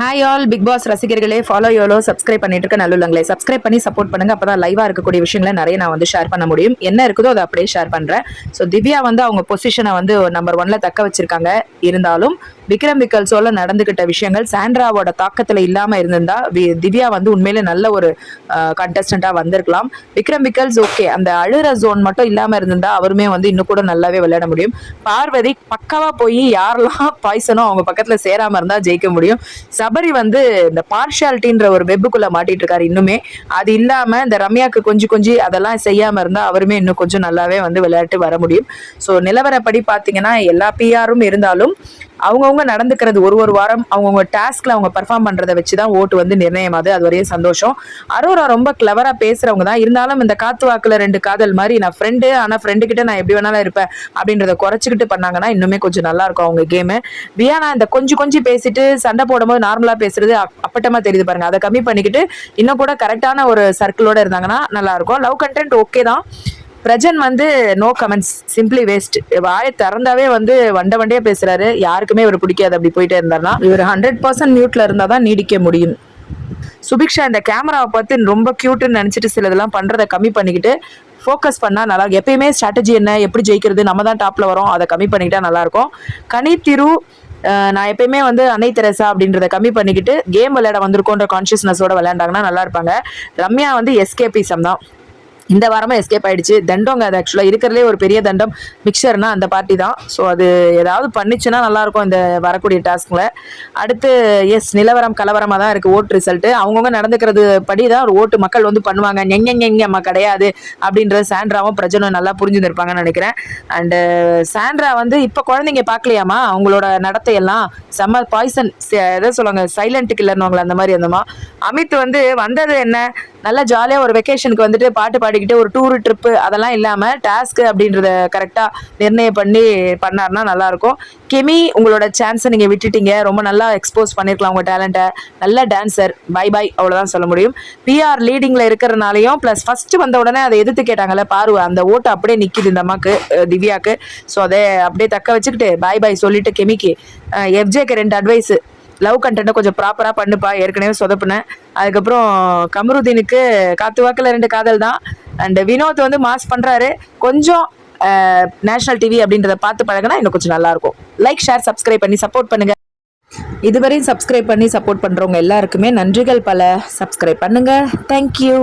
Hi all Bigg Boss ரசிகர்களே follow யோலோ subscribe பண்ணிட்டு இருக்க நல்லுள்ளங்களே. சப்ஸ்கிரைப் பண்ணி சப்போர்ட் பண்ணுங்க அப்பதான் லைவா இருக்கக்கூடிய விஷயங்களை நிறைய நான் வந்து ஷேர் பண்ண முடியும். என்ன இருக்குதோ அதை அப்படியே ஷேர் பண்றேன். ஸோ திவ்யா வந்து அவங்க பொசிஷனை வந்து நம்பர் ஒன்ல தக்க வச்சிருக்காங்க. இருந்தாலும் விக்ரம் விக்கல்ஸோல நடந்துகிட்ட விஷயங்கள் சாண்ட்ராவோட தாக்கத்துல இல்லாம இருந்திருந்தா வி- திவ்யா வந்து உண்மையிலே நல்ல ஒரு கண்டஸ்டண்டா வந்திருக்கலாம். விக்ரம் விக்கல்ஸ் ஓகே அந்த அழுற ஜோன் மட்டும் இல்லாம இருந்திருந்தா அவருமே வந்து இன்னும் கூட நல்லாவே விளையாட முடியும். பார்வதி பக்காவா போய் யாரெல்லாம் பாய்சனோ அவங்க பக்கத்துல சேராம இருந்தா ஜெயிக்க முடியும். சபரி வந்து இந்த பார்ஷியாலிட்டின்ற ஒரு வெப்புக்குள்ள மாட்டிட்டு இருக்காரு இன்னுமே. அது இல்லாம இந்த ரம்யாக்கு கொஞ்சம் கொஞ்சம் அதெல்லாம் செய்யாம இருந்தா அவருமே இன்னும் கொஞ்சம் நல்லாவே வந்து விளையாட்டு வர முடியும். ஸோ நிலவரப்படி பாத்தீங்கன்னா எல்லா பிஆரும் இருந்தாலும் அவங்கவுங்க நடந்துக்கிறது ஒரு ஒரு வாரம் அவங்கவுங்க டாஸ்க்ல அவங்க பெர்ஃபார்ம் பண்றதை வச்சு தான் ஓட்டு வந்து நிர்ணயமாது. அது வரையும் சந்தோஷம். அரோரா ரொம்ப கிளவரா பேசுறவங்க தான். இருந்தாலும் இந்த காத்து வாக்குல ரெண்டு காதல் மாதிரி நான் ஃப்ரெண்டு ஆனா ஃப்ரெண்டு கிட்ட நான் எப்படி வேணாலும் இருப்பேன் அப்படின்றத குறைச்சிக்கிட்டு பண்ணாங்கன்னா இன்னுமே கொஞ்சம் நல்லா இருக்கும் அவங்க கேமு வியானா இந்த கொஞ்சம் கொஞ்சம் பேசிட்டு சண்டை போடும்போது நார்மலா பேசுறது அப்- அப்பட்டமா தெரியுது பாருங்க. அதை கம்மி பண்ணிக்கிட்டு இன்னும் கூட கரெக்டான ஒரு சர்க்கிளோட இருந்தாங்கன்னா நல்லா இருக்கும். லவ் கண்டென்ட் ஓகே தான். பிரஜன் வந்து நோ கமெண்ட்ஸ் சிம்பிளி வேஸ்ட் வாயை திறந்தாவே வந்து வண்ட வண்டியா பேசுறாரு. யாருக்குமே இவர் பிடிக்காது அப்படி போயிட்டே இருந்தார்னா இவர் ஹண்ட்ரட் பர்சன்ட் மியூட்ல இருந்தா தான் நீடிக்க முடியும். சுபிக்ஷா இந்த கேமராவை பார்த்து ரொம்ப கியூட்டுன்னு நினைச்சிட்டு சிலதெல்லாம் பண்றதை கம்மி பண்ணிக்கிட்டு ஃபோக்கஸ் பண்ணால் நல்லா எப்பயுமே ஸ்ட்ராட்டஜி என்ன எப்படி ஜெயிக்கிறது நம்ம தான் டாப்பில் வரோம் அதை கம்மி பண்ணிக்கிட்டால் நல்லாயிருக்கும் கனி திரு நான் எப்பயுமே வந்து அன்னை தெரசா அப்படின்றத கம்மி பண்ணிக்கிட்டு கேம் விளையாட வந்திருக்கோன்ற கான்ஷியஸ்னஸோட விளையாண்டாங்கன்னா நல்லா இருப்பாங்க. ரம்யா வந்து எஸ்கேபிசம் தான். இந்த வாரமா எஸ்கேப் ஆயிடுச்சு. தண்டோங்க அது ஆக்சுவலாக இருக்கிறதுலே ஒரு பெரிய தண்டம். மிக்சர்னா அந்த பார்ட்டி தான். ஸோ அது ஏதாவது பண்ணிச்சுன்னா நல்லா இருக்கும் இந்த வரக்கூடிய டாஸ்கில் அடுத்து எஸ் நிலவரம் கலவரமாக தான் இருக்கு ஓட்டு ரிசல்ட்டு அவங்கவுங்க நடந்துக்கிறது படி தான் ஒரு ஓட்டு மக்கள் வந்து பண்ணுவாங்க. எங்க அம்மா கிடையாது. அப்படின்றது சாண்ட்ராவும் பிரஜனும் நல்லா புரிஞ்சுருப்பாங்கன்னு நினைக்கிறேன். அண்டு சாண்ட்ரா வந்து இப்போ குழந்தைங்க பார்க்கலையாமா அவங்களோட நடத்தையெல்லாம் செம்ம பாய்சன் எதை சொல்லுவாங்க? சைலண்ட் கில்லர்னுவாங்களே அந்த மாதிரி அந்தமா அமித் வந்து வந்தது என்ன? நல்லா ஜாலியாக ஒரு வெக்கேஷனுக்கு வந்துட்டு பாட்டு பாடிக்கிட்டு ஒரு டூரு ட்ரிப்பு அதெல்லாம் இல்லாமல் டாஸ்க் அப்படின்றத கரெக்டாக நிர்ணயம் பண்ணி பண்ணாருன்னா நல்லாயிருக்கும். கெமி உங்களோட சான்ஸை நீங்கள் விட்டுட்டீங்க. ரொம்ப நல்லா எக்ஸ்போஸ் பண்ணியிருக்கலாம் உங்கள் டேலண்ட்டை நல்ல டான்ஸர் பை பை அவ்வளோதான் சொல்ல முடியும். பிஆர் லீடிங்கில் இருக்கிறனாலையும் ப்ளஸ் ஃபஸ்ட்டு வந்த உடனே அதை எதிர்த்து கேட்டாங்கல்ல பாரு அந்த ஓட்டு அப்படியே நிற்கிது இந்த அம்மாக்கு திவ்யாக்கு. ஸோ அதை அப்படியே தக்க வச்சுக்கிட்டு பாய் பாய் சொல்லிட்டு கெமிக்கு. எஃப்ஜேக்கு ரெண்டு அட்வைஸு லவ் கண்டென்ட்டை கொஞ்சம் ப்ராப்பராக பண்ணுப்பா. ஏற்கனவே சொதப்புனேன். அதுக்கப்புறம் கமருதீனுக்கு காத்து வாக்கில் ரெண்டு காதல் தான். அண்ட் வினோத் வந்து மாஸ் பண்ணுறாரு கொஞ்சம் நேஷனல் டிவி அப்படின்றத பார்த்து பழகினா இன்னும் கொஞ்சம் நல்லா இருக்கும். லைக் ஷேர் சப்ஸ்கிரைப் பண்ணி சப்போர்ட் பண்ணுங்க. இதுவரையும் சப்ஸ்கிரைப் பண்ணி சப்போர்ட் பண்ணுறவங்க எல்லாருக்குமே நன்றிகள் பல. சப்ஸ்கிரைப் பண்ணுங்க. தேங்க்யூ